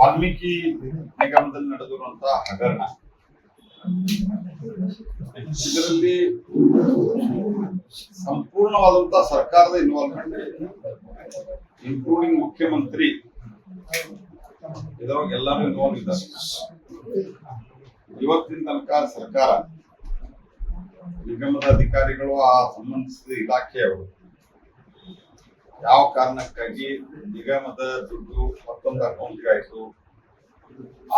ವಾಲ್ಮೀಕಿ ನಿಗಮದಲ್ಲಿ ನಡೆದಿರುವಂತಹ ಹಗರಣ. ಇದರಲ್ಲಿ ಸಂಪೂರ್ಣವಾದಂತಹ ಸರ್ಕಾರದ ಇನ್ವಾಲ್ವ್ಮೆಂಟ್ ಇನ್ಕ್ಲೂಡಿಂಗ್ ಮುಖ್ಯಮಂತ್ರಿ. ಇದ್ರೊಳಗೆ ಎಲ್ಲರೂ ಇನ್ವಾಲ್ವ್ ಇದ್ದಾರೆ. ಇವತ್ತಿನ ತನಕ ಸರ್ಕಾರ ನಿಗಮದ ಅಧಿಕಾರಿಗಳು ಆ ಸಂಬಂಧಿಸಿದ ಇಲಾಖೆಯವರು ಯಾವ ಕಾರಣಕ್ಕಾಗಿ ನಿಗಮದ ದುಡ್ಡು ಮತ್ತೊಂದು ಅಕೌಂಟ್ಗೆ ಆಯ್ತು?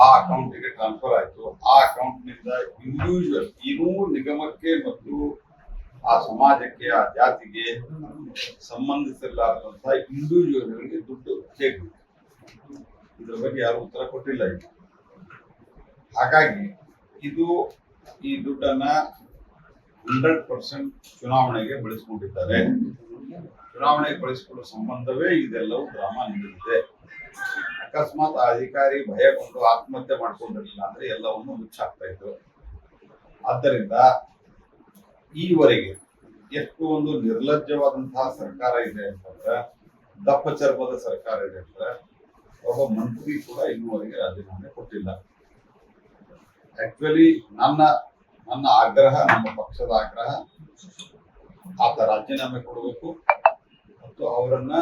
ಆ ಅಕೌಂಟಿಗೆ ಟ್ರಾನ್ಸ್ಫರ್ ಆಯ್ತು. ಆ ಅಕೌಂಟ್ನಿಂದ ಇಂಡಿವಿಜುವಲ್ ಇನ್ನೂ ನಿಗಮಕ್ಕೆ ಮತ್ತು ಆ ಸಮಾಜಕ್ಕೆ, ಆ ಜಾತಿಗೆ ಸಂಬಂಧಿಸಿರಲಾರದಂತಹ ಇಂಡಿವಿಜುವಲ್ಗಳಿಗೆ ದುಡ್ಡು ಬೇಕು. ಇದ್ರ ಬಗ್ಗೆ ಯಾರು ಉತ್ತರ ಕೊಟ್ಟಿಲ್ಲ ಇದು ಹಾಗಾಗಿ ಇದು ಈ ದುಡ್ಡನ್ನ ಹಂಡ್ರೆಡ್ ಪರ್ಸೆಂಟ್ ಚುನಾವಣೆಗೆ ಬಳಸ್ಕೊಂಡಿದ್ದಾರೆ. ಚುನಾವಣೆಗೆ ಬಳಸಿಕೊಳ್ಳುವ ಸಂಬಂಧವೇ ಇದೆಲ್ಲವೂ ಗ್ರಾಮ ನೀಡುತ್ತೆ. ಅಕಸ್ಮಾತ್ ಆ ಅಧಿಕಾರಿ ಭಯಗೊಂಡು ಆತ್ಮಹತ್ಯೆ ಮಾಡ್ಕೊಂಡಿರಲಿಲ್ಲ ಅಂದ್ರೆ ಎಲ್ಲವನ್ನು ಮುಚ್ಚಾಕ್ತಾ ಇದ್ರು. ಆದ್ದರಿಂದ ಈವರೆಗೆ ಎಷ್ಟು ಒಂದು ನಿರ್ಲಜ್ಜವಾದಂತಹ ಸರ್ಕಾರ ಇದೆ ಅಂತಂದ್ರೆ, ದಪ್ಪ ಚರ್ಮದ ಸರ್ಕಾರ ಇದೆ ಅಂದ್ರೆ, ಒಬ್ಬ ಮಂತ್ರಿ ಕೂಡ ಇನ್ನುವರೆಗೆ ರಾಜೀನಾಮೆ ಕೊಟ್ಟಿಲ್ಲ. ಆಕ್ಚುಲಿ ನನ್ನ ನನ್ನ ಆಗ್ರಹ, ನಮ್ಮ ಪಕ್ಷದ ಆಗ್ರಹ, ಆತ ರಾಜೀನಾಮೆ ಕೊಡಬೇಕು. ಮತ್ತು ಅವರನ್ನ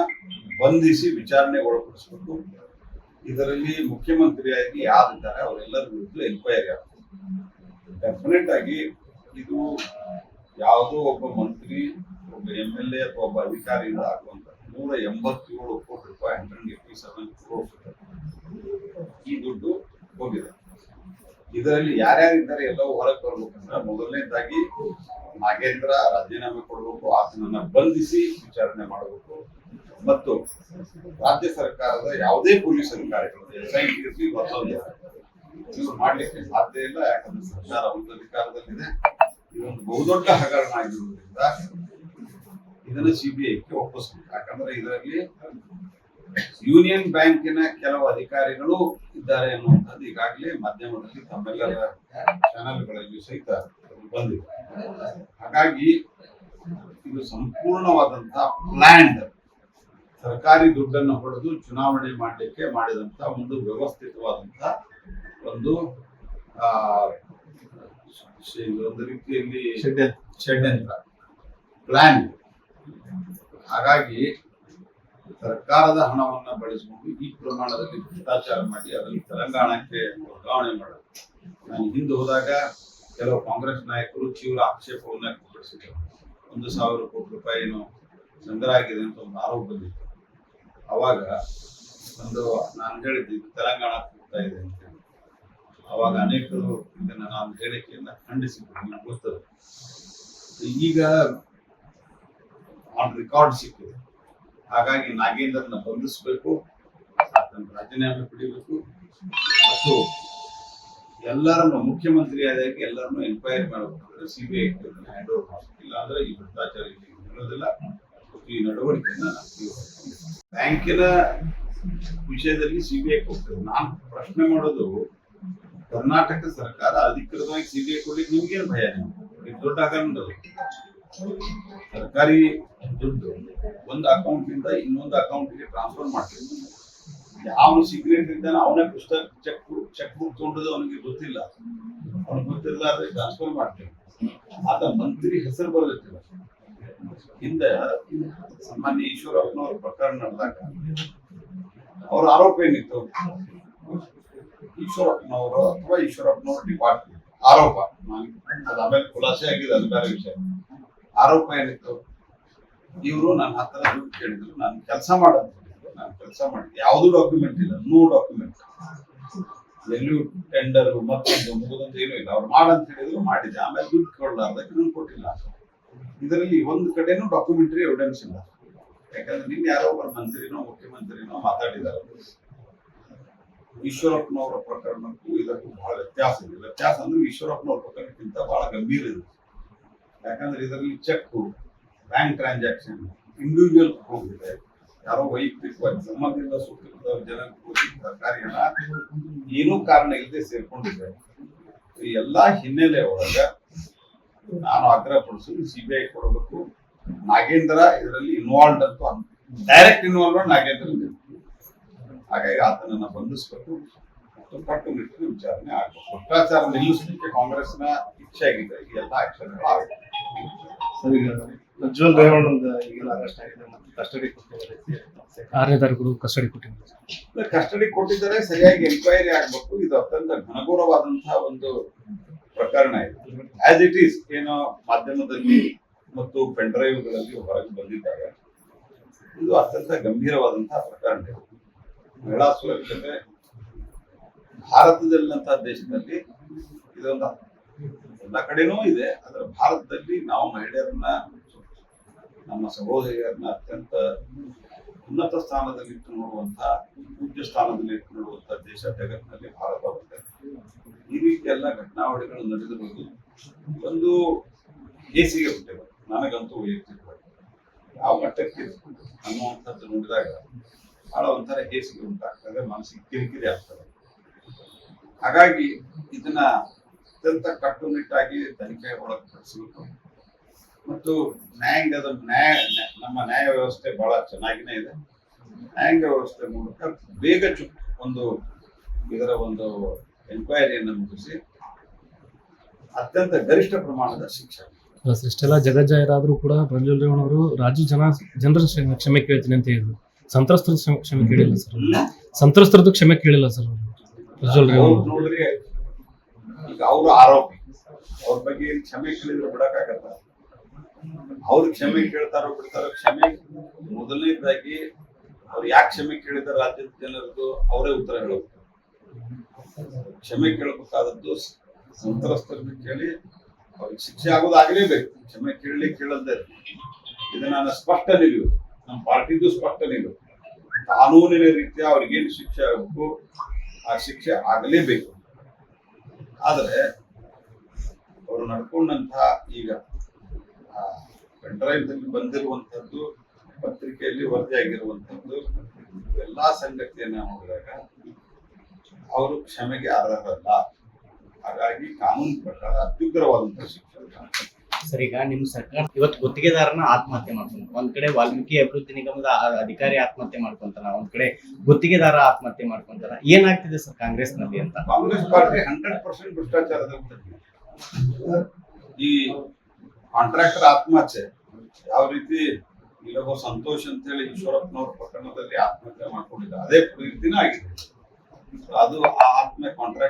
ಬಂಧಿಸಿ ವಿಚಾರಣೆ ಒಳಪಡಿಸಬೇಕು. ಇದರಲ್ಲಿ ಮುಖ್ಯಮಂತ್ರಿಯಾಗಿ ಯಾರಿದ್ದಾರೆ ಅವರೆಲ್ಲರ ವಿರುದ್ಧ ಎನ್ಕ್ವೈರಿ ಆಗುತ್ತೆ ಡೆಫಿನೆಟ್ ಆಗಿ ಇದು ಯಾವುದೋ ಒಬ್ಬ ಮಂತ್ರಿ, ಒಬ್ಬ ಎಂ ಎಲ್ ಎ ಅಥವಾ ಒಬ್ಬ ಅಧಿಕಾರಿಯಿಂದ ಆಗುವಂತ ನೂರ ಎಂಬತ್ತೇಳು ಕೋಟಿ ರೂಪಾಯಿ ಹಂಡ್ರೆಡ್ ಏಟಿ ಸೆವೆನ್ ಕ್ರೋರ್ಸ್ ಈ ದುಡ್ಡು ಹೋಗಿದೆ. ಇದರಲ್ಲಿ ಯಾರ್ಯಾರಿದ್ದಾರೆ ಎಲ್ಲವೂ ಹೊರಗೆ ಬರಬೇಕಂದ್ರೆ ಮೊದಲನೇದಾಗಿ ನಾಗೇಂದ್ರ ರಾಜೀನಾಮೆ ಕೊಡಬೇಕು ಆತನನ್ನ ಬಂಧಿಸಿ ವಿಚಾರಣೆ ಮಾಡಬೇಕು. ಮತ್ತು ರಾಜ್ಯ ಸರ್ಕಾರದ ಯಾವುದೇ ಪೊಲೀಸ್ ಅಧಿಕಾರಿಗಳು ಎಸ್ ಐ ಟಿ ಇರಲಿ ಮತ್ತೊಂದು ಇವ್ರು ಮಾಡ್ಲಿಕ್ಕೆ ಸಾಧ್ಯ ಇಲ್ಲ, ಯಾಕಂದ್ರೆ ಸರ್ಕಾರ ಒಂದು ಅಧಿಕಾರದಲ್ಲಿದೆ. ಇದೊಂದು ಬಹುದೊಡ್ಡ ಹಗರಣ ಆಗಿರುವುದರಿಂದ ಇದನ್ನ ಸಿಬಿಐಗೆ ಒಪ್ಪಿಸ್ಬೇಕು. ಯಾಕಂದ್ರೆ ಇದರಲ್ಲಿ ಯೂನಿಯನ್ ಬ್ಯಾಂಕಿನ ಕೆಲವು ಅಧಿಕಾರಿಗಳು ಇದ್ದಾರೆ ಅನ್ನುವಂಥದ್ದು ಈಗಾಗಲೇ ಮಾಧ್ಯಮದಲ್ಲಿ ತಮ್ಮೆಲ್ಲರ ಚಾನೆಲ್ಗಳಲ್ಲಿ ಸಹಿತ ಬಂದಿದೆ. ಹಾಗಾಗಿ ಇದು ಸಂಪೂರ್ಣವಾದಂತಹ ಪ್ಲಾನ್ಡ್ ಸರ್ಕಾರಿ ದುಡ್ಡನ್ನು ಹೊಡೆದು ಚುನಾವಣೆ ಮಾಡಲಿಕ್ಕೆ ಮಾಡಿದಂತ ಒಂದು ವ್ಯವಸ್ಥಿತವಾದಂತ ಒಂದು ಒಂದು ರೀತಿಯಲ್ಲಿ ಷಡ್ಯಂತ್ರ ಪ್ಲಾನ್ ಹಾಗಾಗಿ ಸರ್ಕಾರದ ಹಣವನ್ನ ಬಳಸಿಕೊಂಡು ಈ ಪ್ರಮಾಣದಲ್ಲಿ ಭ್ರಷ್ಟಾಚಾರ ಮಾಡಿ ಅದನ್ನು ತೆಲಂಗಾಣಕ್ಕೆ ವರ್ಗಾವಣೆ ಮಾಡೋದು. ನಾನು ಹಿಂದೆ ಹೋದಾಗ ಕೆಲವು ಕಾಂಗ್ರೆಸ್ ನಾಯಕರು ತೀವ್ರ ಆಕ್ಷೇಪವನ್ನ ವ್ಯಕ್ತಪಡಿಸಿದರು. ಒಂದು ಸಾವಿರ ಕೋಟಿ ರೂಪಾಯಿ ಸಂಗ್ರಹ ಆಗಿದೆ ಅಂತ ಒಂದು ಆರೋಪ ಬಂದಿತ್ತು. ಅವಾಗ ಒಂದು ನಾನು ಹೇಳಿದ್ದೆ ತೆಲಂಗಾಣ ಹೋಗ್ತಾ ಇದೆ ಅಂತ ಅವಾಗ ಅನೇಕರು ಇದನ್ನ ನಾನು ಹೇಳಿಕೆಯನ್ನ ಖಂಡಿಸಿದ್ರು ನನಗೆ ಗೊತ್ತದೆ. ಈಗ ಆನ್ ರೆಕಾರ್ಡ್ ಸಿಕ್ಕಿದೆ. ಹಾಗಾಗಿ ನಾಗೇಂದ್ರನ ಬಂಧಿಸಬೇಕು, ಆತನ ರಾಜೀನಾಮೆ ಪಡಿಬೇಕು ಮತ್ತು ಎಲ್ಲರನ್ನು ಮುಖ್ಯಮಂತ್ರಿ ಆದಾಗ ಎಲ್ಲರನ್ನು ಎನ್ಕ್ವೈರಿ ಮಾಡಬೇಕು ಸಿಬಿಐ ಹ್ಯಾಂಡ್ ಓವರ್ ಈ ಭ್ರಷ್ಟಾಚಾರ ಇರೋದಿಲ್ಲ ಈ ನಡವಳಿಕೆಯನ್ನ ಬ್ಯಾಂಕಿನ ವಿಷಯದಲ್ಲಿ ಸಿಬಿಐ ಕೊಡ್ತೇವೆ ನಾನು ಪ್ರಶ್ನೆ ಮಾಡೋದು, ಕರ್ನಾಟಕ ಸರ್ಕಾರ ಅಧಿಕೃತವಾಗಿ ಸಿಬಿಐ ಕೊಡ್ಲಿಕ್ಕೆ ನಿಮ್ಗೇನು ಭಯ? ದೊಡ್ಡ ಹಗರಣದಲ್ಲ ಸರ್ಕಾರಿ ದುಡ್ಡು. ಒಂದು ಅಕೌಂಟ್ ಇಂದ ಇನ್ನೊಂದು ಅಕೌಂಟ್ಗೆ ಟ್ರಾನ್ಸ್ಫರ್ ಮಾಡ್ತೀವಿ ಯಾವ ಸಿಗ್ನೇಟ್ ಇದ್ದಾನೆ ಅವನೇ ಪುಸ್ತಕ ಚೆಕ್ ಚೆಕ್ ಬುಕ್ ತಗೊಂಡದ್ದು ಅವನಿಗೆ ಗೊತ್ತಿಲ್ಲ. ಅವ್ನಿಗೆ ಗೊತ್ತಿಲ್ಲ ಅದೇ ಟ್ರಾನ್ಸ್ಫರ್ ಮಾಡ್ತೀವಿ ಆತ ಮಂತ್ರಿ ಹೆಸರು ಬರೋದಿಲ್ಲ ಹಿಂದೆ ಸಾಮಾನ್ಯ ಈಶ್ವರಪ್ಪನವ್ರ ಪ್ರಕರಣ ನಡೆದಾಗ ಅವ್ರ ಆರೋಪ ಏನಿತ್ತು? ಈಶ್ವರಪ್ಪನವರು ಅಥವಾ ಈಶ್ವರಪ್ಪನವ್ರ ಡಿಪಾರ್ಟ್ಮೆಂಟ್ ಆರೋಪ. ಆಮೇಲೆ ಖುಲಾಸೆ ಆಗಿದೆ ಅದು ಬೇರೆ ವಿಷಯ. ಆರೋಪ ಏನಿತ್ತು? ಇವರು ನನ್ನ ಹತ್ರ ದುಡ್ಡು ಕೇಳಿದ್ರು, ನಾನು ಕೆಲಸ ಮಾಡೋದು ನಾನು ಕೆಲಸ ಮಾಡಿದ್ದೆ. ಯಾವ್ದು ಡಾಕ್ಯುಮೆಂಟ್ ಇಲ್ಲ ನೋ ಡಾಕ್ಯುಮೆಂಟ್ ಎಲ್ಲೂ ಟೆಂಡರ್ ಮತ್ತೊಂದು ಮುಗಿದೊಂದು ಏನೂ ಇಲ್ಲ. ಅವ್ರು ಮಾಡಂತ ಹೇಳಿದ್ರು ಮಾಡಿದ್ದೆ ಆಮೇಲೆ ದುಡ್ಡು ಕೊಡಲಾರ್ದಕ್ಕೆ ನಾನು ಕೊಟ್ಟಿಲ್ಲ. ಇದರಲ್ಲಿ ಒಂದು ಕಡೆನೂ ಡಾಕ್ಯುಮೆಂಟರಿ ಎವಿಡೆನ್ಸ್ ಇಲ್ಲ. ಯಾಕಂದ್ರೆ ನಿನ್ನೆ ಯಾರೋ ಒಬ್ಬ ಮಂತ್ರಿನೋ, ಮುಖ್ಯಮಂತ್ರಿನೋ ಮಾತಾಡಿದ್ದಾರೆ. ಈಶ್ವರಪ್ಪನವರ ಪ್ರಕರಣಕ್ಕೂ ಇದಕ್ಕೂ ಬಹಳ ವ್ಯತ್ಯಾಸ ಇದೆ. ವ್ಯತ್ಯಾಸ ಅಂದ್ರೆ ಈಶ್ವರಪ್ಪನವರ ಪ್ರಕರಣಕ್ಕಿಂತ ಬಹಳ ಗಂಭೀರ ಇದೆ. ಯಾಕಂದ್ರೆ ಇದರಲ್ಲಿ ಚೆಕ್ ಬ್ಯಾಂಕ್ ಟ್ರಾನ್ಸಾಕ್ಷನ್ ಇಂಡಿವಿಜುವಲ್ ಹೋಗಿದೆ. ಯಾರೋ ವೈಯಕ್ತಿಕವಾಗಿ ಸಂಬಂಧದಿಂದ ಸುತ್ತಿರುವ ಜನಕ್ಕೂ ಸರ್ಕಾರಿ ಏನೂ ಕಾರಣ ಇಲ್ಲದೆ ಸೇರ್ಕೊಂಡಿದೆ. ಈ ಎಲ್ಲಾ ಹಿನ್ನೆಲೆ ಒಳಗ ನಾನು ಆಗ್ರಹ ಬಿ ಸಿಬಿಐ ಕೊಡಬೇಕು. ನಾಗೇಂದ್ರ ಇದರಲ್ಲಿ ಇನ್ವಾಲ್ವ್ ಅಂತ ಡೈರೆಕ್ಟ್ ಇನ್ವಾಲ್ವ್ ನಾಗೇಂದ್ರ ಇದೆ. ಹಾಗಾಗಿ ಆತನನ್ನ ಬಂಧಿಸಬೇಕು ಮತ್ತು ಕಟ್ಟುನಿಟ್ಟಿನ ವಿಚಾರಣೆ ಆಗಬೇಕು. ಭ್ರಷ್ಟಾಚಾರ ನಿಲ್ಲಿಸಲಿಕ್ಕೆ ಕಾಂಗ್ರೆಸ್ನ ಇಚ್ಛೆ ಆಗಿದೆ ಈ ಎಲ್ಲ ಆಕ್ಷನ್ಗಳು ಆಗಬೇಕು ಸರ್ ಈಗ ಪ್ರಜ್ವಲ್ ರೇವಣ್ಣಂದ ಈಗೆಲ್ಲ ಅರೆಸ್ಟ್ ಆಗಿದೆ ಮತ್ತೆ ಕಸ್ಟಡಿ ಕೊಟ್ಟಿದ್ದಾರೆ ತಾರೀಕು ಕಸ್ಟಡಿ ಕೊಟ್ಟಿದ್ದಾರೆ. ಕಸ್ಟಡಿ ಕೊಟ್ಟಿದ್ದಾರೆ ಸರಿಯಾಗಿ ಎನ್ಕ್ವೈರಿ ಆಗಬೇಕು. ಇದು ಅತ್ಯಂತ ಘನಘೋರವಾದಂತಹ ಒಂದು ಪ್ರಕರಣ ಇದೆ. ಆಸ್ ಇಟ್ ಈಸ್ ಏನೋ ಮಾಧ್ಯಮದಲ್ಲಿ ಮತ್ತು ಪೆನ್ ಡ್ರೈವ್ಗಳಲ್ಲಿ ಹೊರಗೆ ಬಂದಿದ್ದಾರೆ. ಇದು ಅತ್ಯಂತ ಗಂಭೀರವಾದಂತಹ ಪ್ರಕರಣ ಇದೆ. ಮಹಿಳಾ ಸುರಕ್ಷತೆ ಭಾರತದಲ್ಲಂತಹ ದೇಶದಲ್ಲಿ ಇದೊಂದು ಎಲ್ಲ ಕಡೆನೂ ಇದೆ, ಆದ್ರೆ ಭಾರತದಲ್ಲಿ ನಾವು ಮಹಿಳೆಯರನ್ನ, ನಮ್ಮ ಸಹೋದರಿಯರನ್ನ ಅತ್ಯಂತ ಉನ್ನತ ಸ್ಥಾನದಲ್ಲಿ ಇಟ್ಟು ನೋಡುವಂತ, ಪೂಜ್ಯ ಸ್ಥಾನದಲ್ಲಿ ಇಟ್ಟು ನೋಡುವಂತ ದೇಶ ಜಗತ್ತಿನಲ್ಲಿ ಭಾರತ ಬಂದಿದೆ ಈ ರೀತಿ ಎಲ್ಲ ಘಟನಾವಳಿಗಳು ನಡೆದಿರುವುದು ಒಂದು ಹೇಸಿಗೆ ಹುಟ್ಟಿದೆ ನನಗಂತೂ ವೈಯಕ್ತಿಕವಾಗಿ ಯಾವ ಮಟ್ಟಕ್ಕೆ ಅನ್ನುವಂಥದ್ದು ನೋಡಿದಾಗ ಬಹಳ ಒಂಥರ ಹೇಸಿಗೆ ಉಂಟಾಗ್ತದೆ ಮನಸ್ಸಿಗೆ ಕಿರಿಕಿರಿ ಆಗ್ತದೆ. ಹಾಗಾಗಿ ಇದನ್ನ ಅತ್ಯಂತ ಕಟ್ಟುನಿಟ್ಟಾಗಿ ತನಿಖೆ ಒಳಪಡಿಸಬೇಕು. ಮತ್ತು ನ್ಯಾಯಾಂಗದ ನ್ಯಾಯ ನ್ಯಾ- ನಮ್ಮ ನ್ಯಾಯ ವ್ಯವಸ್ಥೆ ಬಹಳ ಚೆನ್ನಾಗಿನೇ ಇದೆ. ನ್ಯಾಯಾಂಗ ವ್ಯವಸ್ಥೆ ಮೂಲಕ ಬೇಗ ಚು ಒಂದು ಇದರ ಒಂದು ಎನ್ಕ್ವೈರಿಯನ್ನು ಮುಗಿಸಿ ಅತ್ಯಂತ ಗರಿಷ್ಠ ಪ್ರಮಾಣದ ಶಿಕ್ಷೆ. ಪ್ಲಸ್ ಇಷ್ಟೆಲ್ಲ ಜಗಜ್ಜಾಯರಾದ್ರೂ ಕೂಡ ಪ್ರಜ್ವಲ್ ರೇವಣ್ಣ ಅವರು ರಾಜ್ಯ ಜನ ಜನರ ಕ್ಷಮೆ- ಕೇಳ್ತೀನಿ ಅಂತ ಹೇಳಿದ್ರು. ಸಂತ್ರಸ್ತರ ಕ್ಷಮೆ- ಕೇಳಿಲ್ಲ ಸರ್. ಸಂತ್ರಸ್ತರದ್ದು ಕ್ಷಮೆ ಕೇಳಿಲ್ಲ ಸರ್ ಅವರು. ಪ್ರಜ್ವಲ್ ರೇವಣ್ಣ ನೋಡ್ರಿ. ಅವರು ಆರೋಪಿ. ಅವ್ರ ಬಗ್ಗೆ ಕ್ಷಮೆ ಕೇಳಿದ್ರು ಬಿಡಕ್ಕಾಗತ್ತ? ಅವ್ರು ಕ್ಷಮೆ ಕೇಳ್ತಾರೋ ಬಿಡ್ತಾರೋ, ಕ್ಷಮೆ ಮೊದಲನೇದಾಗಿ ಅವ್ರು ಯಾಕೆ ಕ್ಷಮೆ ಕೇಳಿದ ರಾಜ್ಯದ ಜನರದ್ದು ಅವರೇ ಉತ್ತರ ಹೇಳಬೇಕು. ಕ್ಷಮೆ ಕೇಳಬೇಕಾದದ್ದು ಸಂತ್ರಸ್ತರನ್ನ ಕೇಳಿ ಅವ್ರಿಗೆ ಶಿಕ್ಷೆ ಆಗೋದು ಆಗಲೇಬೇಕು. ಕ್ಷಮೆ ಕೇಳಲಿ ಕೇಳಲ್ದೇ. ಇದು ನನ್ನ ಸ್ಪಷ್ಟ ನಿಲುವು ನಮ್ಮ ಪಾರ್ಟಿದು ಸ್ಪಷ್ಟ ನಿಲುವು ಕಾನೂನಿನ ರೀತಿಯ ಅವ್ರಿಗೇನು ಶಿಕ್ಷೆ ಆಗಬೇಕು, ಆ ಶಿಕ್ಷೆ ಆಗಲೇಬೇಕು. ಆದರೆ ಅವರು ನಡ್ಕೊಂಡಂತಹ ಈಗ ಪೆಂಡ್ರೈವ್ದಲ್ಲಿ ಬಂದಿರುವಂತದ್ದು ಪತ್ರಿಕೆಯಲ್ಲಿ ವರದಿಯಾಗಿರುವಂತದ್ದು ಎಲ್ಲಾ ಸಂಗತಿಯನ್ನ ನೋಡಿದಾಗ ಅವರು ಕ್ಷಮೆಗೆ ಅರ್ಹರಲ್ಲ. ಹಾಗಾಗಿ ಕಾನೂನು ಪ್ರಕಾರ ಅತ್ಯುಗ್ರವಾದಂತಹ ಶಿಕ್ಷೆ ಸರ್, ಈಗ ನಿಮ್ ಸರ್ಕಾರ ಇವತ್ತು ಗುತ್ತಿಗೆದಾರನ ಆತ್ಮಹತ್ಯೆ ಮಾಡ್ಕೊಂತ ಒಂದ್ ಕಡೆ ವಾಲ್ಮೀಕಿ ಅಭಿವೃದ್ಧಿ ನಿಗಮದ ಅಧಿಕಾರಿ ಆತ್ಮಹತ್ಯೆ ಮಾಡ್ಕೊಂತಾನ ಒಂದ್ ಕಡೆ ಗುತ್ತಿಗೆದಾರ ಆತ್ಮಹತ್ಯೆ ಮಾಡ್ಕೊಂತಾನ ಏನಾಗ್ತಿದೆ ಸರ್ ಕಾಂಗ್ರೆಸ್ನಲ್ಲಿ ಅಂತ? ಕಾಂಗ್ರೆಸ್ ಪಾರ್ಟಿ ಹಂಡ್ರೆಡ್ ಪರ್ಸೆಂಟ್ ಭ್ರಷ್ಟಾಚಾರ. ಈ ಕಾಂಟ್ರಾಕ್ಟರ್ ಆತ್ಮಹತ್ಯೆ ಯಾವ ರೀತಿ ಇಲ್ಲೊಬ್ಬ ಸಂತೋಷ್ ಅಂತ ಹೇಳಿ ಈಶ್ವರಪ್ಪನವ್ರ ಪ್ರಕರಣದಲ್ಲಿ ಆತ್ಮಹತ್ಯೆ ಮಾಡ್ಕೊಂಡಿದ್ದಾರೆ. ಅದೇ ರೀತಿನೇ ಆಗಿದೆ. ಅದು ಆ ಆತ್ಮ ಕಾಂಟ್ರಾಕ್ಟ್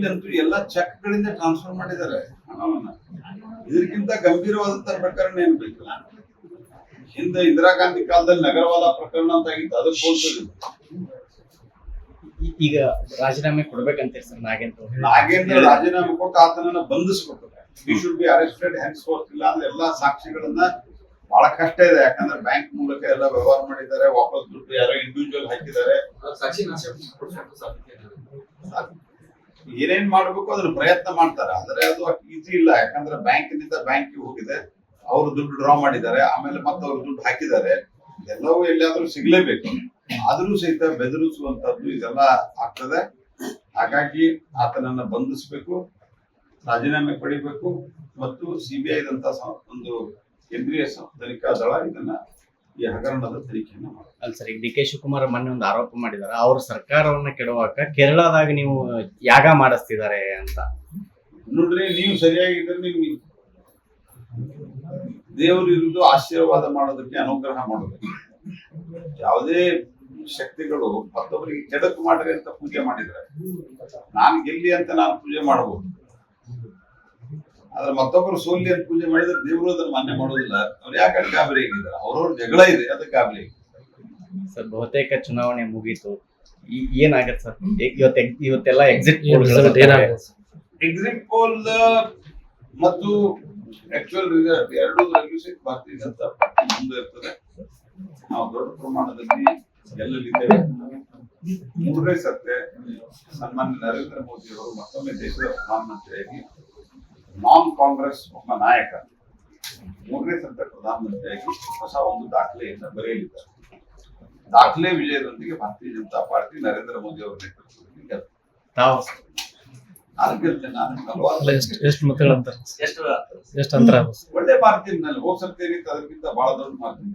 ಇಲ್ಲಂತೂ ಎಲ್ಲ ಚೆಕ್ ಗಳಿಂದ ಟ್ರಾನ್ಸ್ಫರ್ ಮಾಡಿದ್ದಾರೆ ಹಣವನ್ನ. ಇದಕ್ಕಿಂತ ಗಂಭೀರವಾದಂತ ಪ್ರಕರಣ ಏನ್ ಬೇಕು? ಹಿಂದೆ ಇಂದಿರಾ ಗಾಂಧಿ ಕಾಲದಲ್ಲಿ ನಗರವಾದ ಪ್ರಕರಣ ಅಂತ ಆಗಿತ್ತು ಅದಕ್ಕೆ ಹೋಗ್ತದೆ ಈಗ ರಾಜೀನಾಮೆ ಕೊಡ್ಬೇಕಂತ ಸರ್ ನಾಗೇಂದ್ರ ನಾಗೇಂದ್ರ ರಾಜೀನಾಮೆ ಕೊಟ್ಟು ಆತನನ್ನ ಬಂಧಿಸ್ಬೇಕು ಈ ಶುಡ್ ಬಿ ಅರೆಸ್ಟೆಡ್ ಹೆನ್ಸ್ ಇಲ್ಲ ಅಂದ್ರೆ ಎಲ್ಲಾ ಸಾಕ್ಷಿಗಳನ್ನ ಬಹಳ ಕಷ್ಟ ಇದೆ. ಯಾಕಂದ್ರೆ ಬ್ಯಾಂಕ್ ಮೂಲಕ ಎಲ್ಲ ವ್ಯವಹಾರ ಮಾಡಿದ್ದಾರೆ ವಾಪಸ್ ದುಡ್ಡು ಯಾರೋ ಇಂಡಿವಿಜುವಲ್ ಹಾಕಿದ್ದಾರೆ. ಸಾಕ್ಷಿ ನಾಶ ಏನೇನ್ ಮಾಡ್ಬೇಕು ಅದ್ರ ಪ್ರಯತ್ನ ಮಾಡ್ತಾರೆ. ಆದ್ರೆ ಅದು ಈಸಿ ಇಲ್ಲ. ಯಾಕಂದ್ರೆ ಬ್ಯಾಂಕಿನಿಂದ ಬ್ಯಾಂಕ್ ಹೋಗಿದೆ. ಅವರು ದುಡ್ಡು ಡ್ರಾ ಮಾಡಿದ್ದಾರೆ. ಆಮೇಲೆ ಮತ್ತೆ ಅವ್ರು ದುಡ್ಡು ಹಾಕಿದ್ದಾರೆ. ಎಲ್ಲವೂ ಎಲ್ಲಿಯಾದ್ರೂ ಸಿಗ್ಲೇಬೇಕು. ಆದ್ರೂ ಸಹಿತ ಬೆದರಿಸುವಂತದ್ದು ಇದೆಲ್ಲ ಆಗ್ತದೆ. ಹಾಗಾಗಿ ಆತನನ್ನ ಬಂಧಿಸಬೇಕು, ರಾಜೀನಾಮೆ ಪಡಿಬೇಕು. ಮತ್ತು ಸಿಬಿಐ ದಂತ ಒಂದು ಕೇಂದ್ರೀಯ ತನಿಖಾ ದಳ ಇದನ್ನ ಈ ಹಗರಣದ ತನಿಖೆಯನ್ನು ಮಾಡಿ ಅಲ್ಲ ಸರ್ ಈಗ ಡಿ ಕೆ ಶಿವಕುಮಾರ್ ಮೊನ್ನೆ ಒಂದು ಆರೋಪ ಮಾಡಿದ್ದಾರೆ ಅವ್ರ ಸರ್ಕಾರವನ್ನ ಕೆಡುವಾಗ ಕೇರಳದಾಗ ನೀವು ಯಾಗ ಮಾಡಿಸ್ತಿದ್ದಾರೆ ಅಂತ. ನೋಡ್ರಿ ನೀವು ಸರಿಯಾಗಿದ್ರೆ ನೀವು ದೇವರು ಇರುವುದು ಆಶೀರ್ವಾದ ಮಾಡೋದಕ್ಕೆ ಅನುಗ್ರಹ ಮಾಡೋದಕ್ಕೆ ಯಾವುದೇ ಶಕ್ತಿಗಳು ಮತ್ತೊಬ್ಬರಿಗೆ ಕೆಡಕು ಮಾಡ್ರಿ ಅಂತ ಪೂಜೆ ಮಾಡಿದ್ರೆ ನಾನು ಗೆಲ್ಲಿ ಅಂತ ನಾನು ಪೂಜೆ ಮಾಡಬಹುದು ಆದ್ರೆ ಮತ್ತೊಬ್ಬರು ಅಂತ ಪೂಜೆ ಮಾಡಿದ್ರೆ ದೇವರು ಅದನ್ನ ಮಾನ್ಯ ಮಾಡೋದಿಲ್ಲ. ಅವ್ರು ಯಾಕೆ ಗಾಬರಿ ಆಗಿದ್ದಾರೆ. ಅವ್ರವ್ರ ಜಗಳ ಇದೆ ಅದಕ್ಕೆ ಕಾಬರಿ ಸರ್ ಬಹುತೇಕ ಚುನಾವಣೆ ಮುಗೀತು. ಈ- ಏನಾಗತ್ತೆ ಸರ್? ಇವತ್ತು ಇವತ್ತೆಲ್ಲ ಎಕ್ಸಿಟ್ ಎಕ್ಸಿಟ್ ಪೋಲ್ ಮತ್ತು ಆಕ್ಚುಯಲ್ ರಿಸಲ್ಟ್ ಎರಡೂ ಸಹಿತ ಭಾರತೀಯ ಜನತಾ ಪಾರ್ಟಿ ಮುಂದೆ ಇರ್ತದೆ. ನಾವು ದೊಡ್ಡ ಪ್ರಮಾಣದಲ್ಲಿ ಗೆಲ್ಲಲಿದ್ದೇವೆ ಮೂರನೇ ಸತ್ತೆ ಸನ್ಮಾನ್ಯ ನರೇಂದ್ರ ಮೋದಿ ಅವರು ಮತ್ತೊಮ್ಮೆ ದೇಶದ ಪ್ರಧಾನಮಂತ್ರಿಯಾಗಿ ನಾನ್ ಕಾಂಗ್ರೆಸ್ ಒಬ್ಬ ನಾಯಕ. ಮೂರನೇ ಸಂತ ಪ್ರಧಾನಮಂತ್ರಿಯಾಗಿ ಹೊಸ ಒಂದು ದಾಖಲೆಯನ್ನ ಬರೆಯಲಿದ್ದಾರೆ. ದಾಖಲೆ ವಿಜಯದೊಂದಿಗೆ ಭಾರತೀಯ ಜನತಾ ಪಾರ್ಟಿ ನರೇಂದ್ರ ಮೋದಿ ಅವರ ನೇತೃತ್ವದಲ್ಲಿ ಒಳ್ಳೆ ಮಾರ್ಜಿನ್ನಲ್ಲಿ ಹೋದ್ ಸರ್ತಿ ಅದಕ್ಕಿಂತ ಬಹಳ ದೊಡ್ಡ ಮಾರ್ಜಿನ್